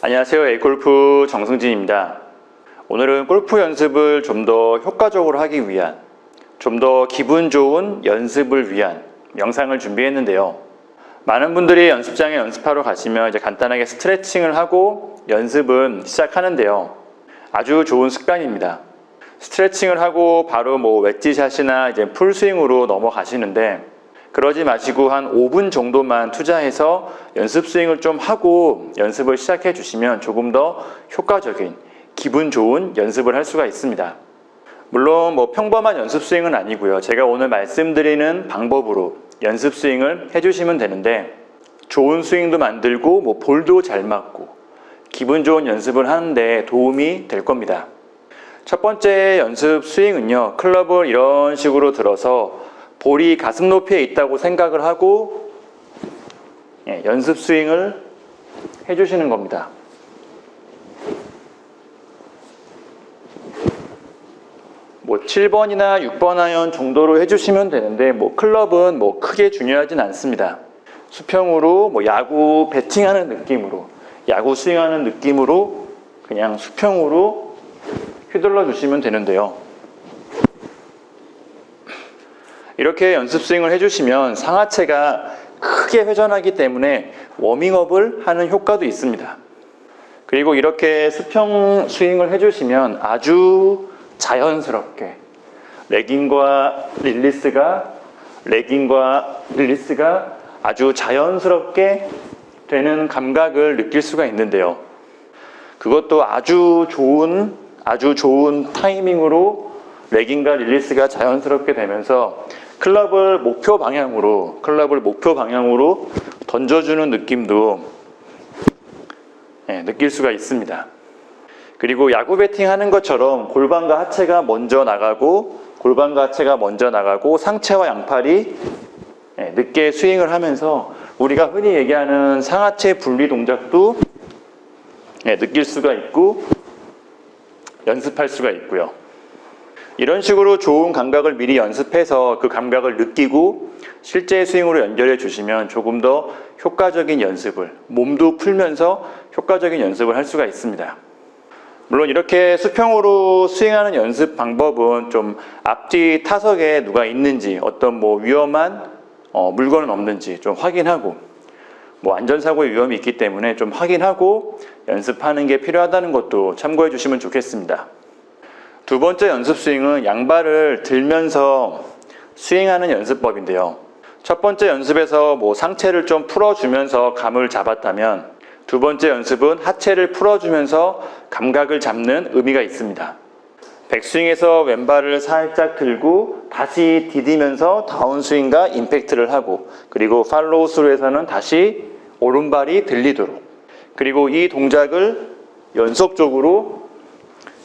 안녕하세요. 에이골프 정승진입니다. 오늘은 골프 연습을 좀 더 효과적으로 하기 위한, 좀 더 기분 좋은 연습을 위한 영상을 준비했는데요. 많은 분들이 연습장에 연습하러 가시면 이제 간단하게 스트레칭을 하고 연습은 시작하는데요. 아주 좋은 습관입니다. 스트레칭을 하고 바로 뭐 웨지샷이나 이제 풀스윙으로 넘어가시는데 그러지 마시고 한 5분 정도만 투자해서 연습 스윙을 좀 하고 연습을 시작해 주시면 조금 더 효과적인 기분 좋은 연습을 할 수가 있습니다. 물론 뭐 평범한 연습 스윙은 아니고요. 제가 오늘 말씀드리는 방법으로 연습 스윙을 해 주시면 되는데 좋은 스윙도 만들고 뭐 볼도 잘 맞고 기분 좋은 연습을 하는데 도움이 될 겁니다. 첫 번째 연습 스윙은요. 클럽을 이런 식으로 들어서 볼이 가슴 높이에 있다고 생각을 하고 예, 연습 스윙을 해주시는 겁니다. 뭐 7번이나 6번 아이언 정도로 해주시면 되는데 뭐 클럽은 뭐 크게 중요하진 않습니다. 수평으로 뭐 야구 배팅하는 느낌으로 야구 스윙하는 느낌으로 그냥 수평으로 휘둘러 주시면 되는데요. 이렇게 연습 스윙을 해주시면 상하체가 크게 회전하기 때문에 워밍업을 하는 효과도 있습니다. 그리고 이렇게 수평 스윙을 해주시면 아주 자연스럽게 레깅과 릴리스가 레깅과 릴리스가 아주 자연스럽게 되는 감각을 느낄 수가 있는데요. 그것도 아주 좋은 아주 좋은 타이밍으로 레깅과 릴리스가 자연스럽게 되면서 클럽을 목표 방향으로 클럽을 목표 방향으로 던져주는 느낌도 예, 느낄 수가 있습니다. 그리고 야구 배팅 하는 것처럼 골반과 하체가 먼저 나가고 골반과 하체가 먼저 나가고 상체와 양팔이 예, 늦게 스윙을 하면서 우리가 흔히 얘기하는 상하체 분리 동작도 예, 느낄 수가 있고 연습할 수가 있고요. 이런 식으로 좋은 감각을 미리 연습해서 그 감각을 느끼고 실제 스윙으로 연결해 주시면 조금 더 효과적인 연습을 몸도 풀면서 효과적인 연습을 할 수가 있습니다. 물론 이렇게 수평으로 스윙하는 연습 방법은 좀 앞뒤 타석에 누가 있는지 어떤 뭐 위험한 어, 물건은 없는지 좀 확인하고 뭐 안전사고의 위험이 있기 때문에 좀 확인하고 연습하는 게 필요하다는 것도 참고해 주시면 좋겠습니다. 두 번째 연습 스윙은 양발을 들면서 스윙하는 연습법인데요. 첫 번째 연습에서 뭐 상체를 좀 풀어주면서 감을 잡았다면 두 번째 연습은 하체를 풀어주면서 감각을 잡는 의미가 있습니다. 백스윙에서 왼발을 살짝 들고 다시 디디면서 다운스윙과 임팩트를 하고 그리고 팔로우 스루에서는 다시 오른발이 들리도록 그리고 이 동작을 연속적으로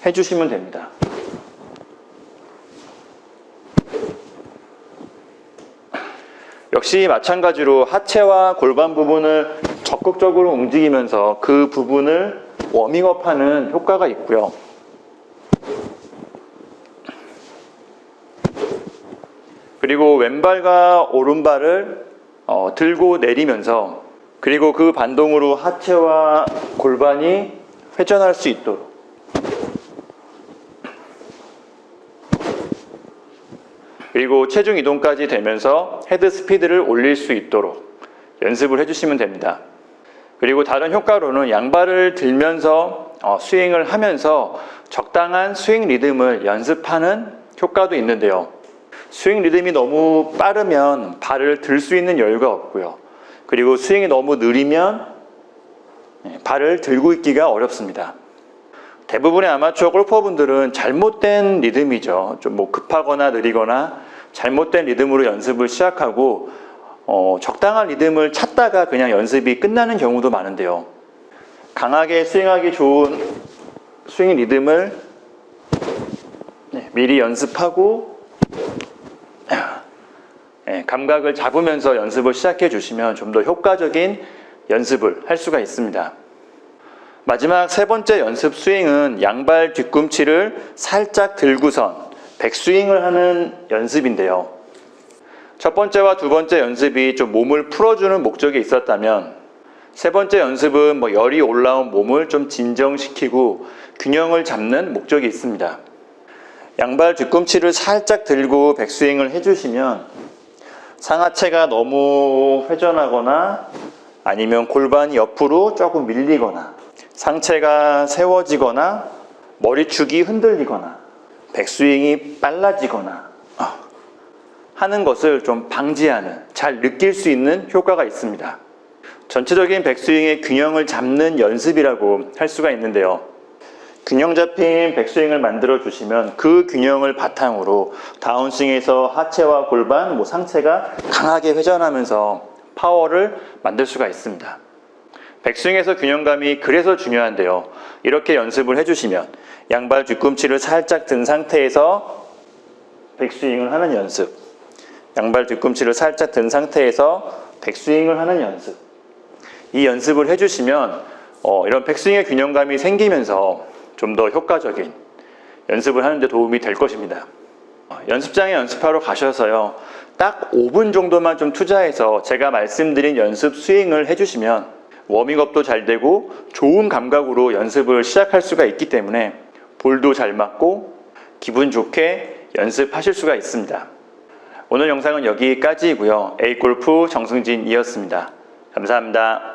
해주시면 됩니다. 역시 마찬가지로 하체와 골반 부분을 적극적으로 움직이면서 그 부분을 워밍업하는 효과가 있고요. 그리고 왼발과 오른발을 어, 들고 내리면서 그리고 그 반동으로 하체와 골반이 회전할 수 있도록 그리고 체중 이동까지 되면서 헤드 스피드를 올릴 수 있도록 연습을 해주시면 됩니다. 그리고 다른 효과로는 양발을 들면서 어, 스윙을 하면서 적당한 스윙 리듬을 연습하는 효과도 있는데요. 스윙 리듬이 너무 빠르면 발을 들 수 있는 여유가 없고요. 그리고 스윙이 너무 느리면 예, 발을 들고 있기가 어렵습니다. 대부분의 아마추어 골퍼분들은 잘못된 리듬이죠. 좀 뭐 급하거나 느리거나 잘못된 리듬으로 연습을 시작하고 어, 적당한 리듬을 찾다가 그냥 연습이 끝나는 경우도 많은데요. 강하게 스윙하기 좋은 스윙 리듬을 네, 미리 연습하고 네, 감각을 잡으면서 연습을 시작해 주시면 좀 더 효과적인 연습을 할 수가 있습니다. 마지막 세 번째 연습 스윙은 양발 뒤꿈치를 살짝 들고선 백스윙을 하는 연습인데요. 첫 번째와 두 번째 연습이 좀 몸을 풀어주는 목적이 있었다면 세 번째 연습은 뭐 열이 올라온 몸을 좀 진정시키고 균형을 잡는 목적이 있습니다. 양발 뒤꿈치를 살짝 들고 백스윙을 해주시면 상하체가 너무 회전하거나 아니면 골반이 옆으로 조금 밀리거나 상체가 세워지거나 머리축이 흔들리거나 백스윙이 빨라지거나 아, 하는 것을 좀 방지하는 잘 느낄 수 있는 효과가 있습니다. 전체적인 백스윙의 균형을 잡는 연습이라고 할 수가 있는데요. 균형 잡힌 백스윙을 만들어 주시면 그 균형을 바탕으로 다운스윙에서 하체와 골반, 뭐 상체가 강하게 회전하면서 파워를 만들 수가 있습니다. 백스윙에서 균형감이 그래서 중요한데요. 이렇게 연습을 해주시면 양발 뒤꿈치를 살짝 든 상태에서 백스윙을 하는 연습, 양발 뒤꿈치를 살짝 든 상태에서 백스윙을 하는 연습. 이 연습을 해주시면 어, 이런 백스윙의 균형감이 생기면서 좀 더 효과적인 연습을 하는 데 도움이 될 것입니다. 어, 연습장에 연습하러 가셔서요. 딱 5분 정도만 좀 투자해서 제가 말씀드린 연습 스윙을 해주시면 워밍업도 잘 되고 좋은 감각으로 연습을 시작할 수가 있기 때문에 볼도 잘 맞고 기분 좋게 연습하실 수가 있습니다. 오늘 영상은 여기까지이고요. A골프 정승진이었습니다. 감사합니다.